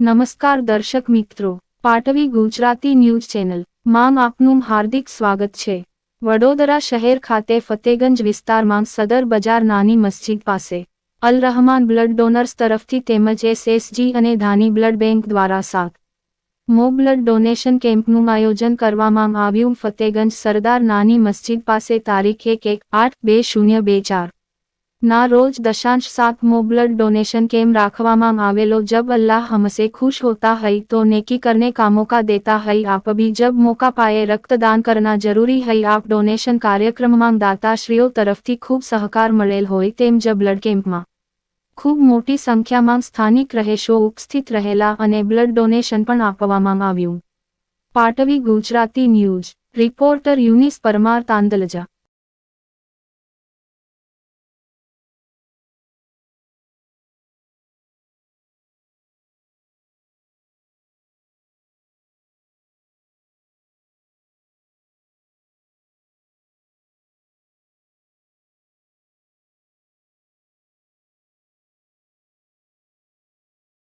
નમસ્કાર દર્શક મિત્રો, પાટવી ગુજરાતી ન્યૂઝ ચેનલ. માં આપનું હાર્દિક સ્વાગત છે. વડોદરા શહેર ખાતે ફતેગંજ વિસ્તારમાં સદર બજાર નાની મસ્જિદ પાસે અલ રહમાન બ્લડ ડોનર્સ તરફથી તેમજ એસએસજી અને ધાની બ્લડ બેંક દ્વારા સાત મો બ્લડ ડોનેશન કેમ્પનું આયોજન કરવામાં આવ્યું. ફતેગંજ સરદાર નાની મસ્જિદ પાસે તારીખ એક એક આઠ બે શૂન્ય બે ચાર ના રોજ દશાંશ સાતમો બ્લડ ડોનેશન કેમ રાખવામાં આવેલો? જબ અલ્લાહ હમસે ખુશ હોતા હૈ તો નેકી કરને કા મોકા દેતા હૈ આપ ભી જબ મોકા પાયે રક્તદાન કરના જરૂરી હૈ આપ ડોનેશન કાર્યક્રમમાં દાતાશ્રીઓ તરફથી ખૂબ સહકાર મળેલ હોય તેમ જ બ્લડ કેમ્પમાં ખૂબ મોટી સંખ્યામાં સ્થાનિક રહેશો ઉપસ્થિત રહેલા અને બ્લડ ડોનેશન પણ આપવામાં આવ્યું. પાટવી ગુજરાતી ન્યૂઝ. રિપોર્ટર યુનિસ પરમાર તાંદલજા.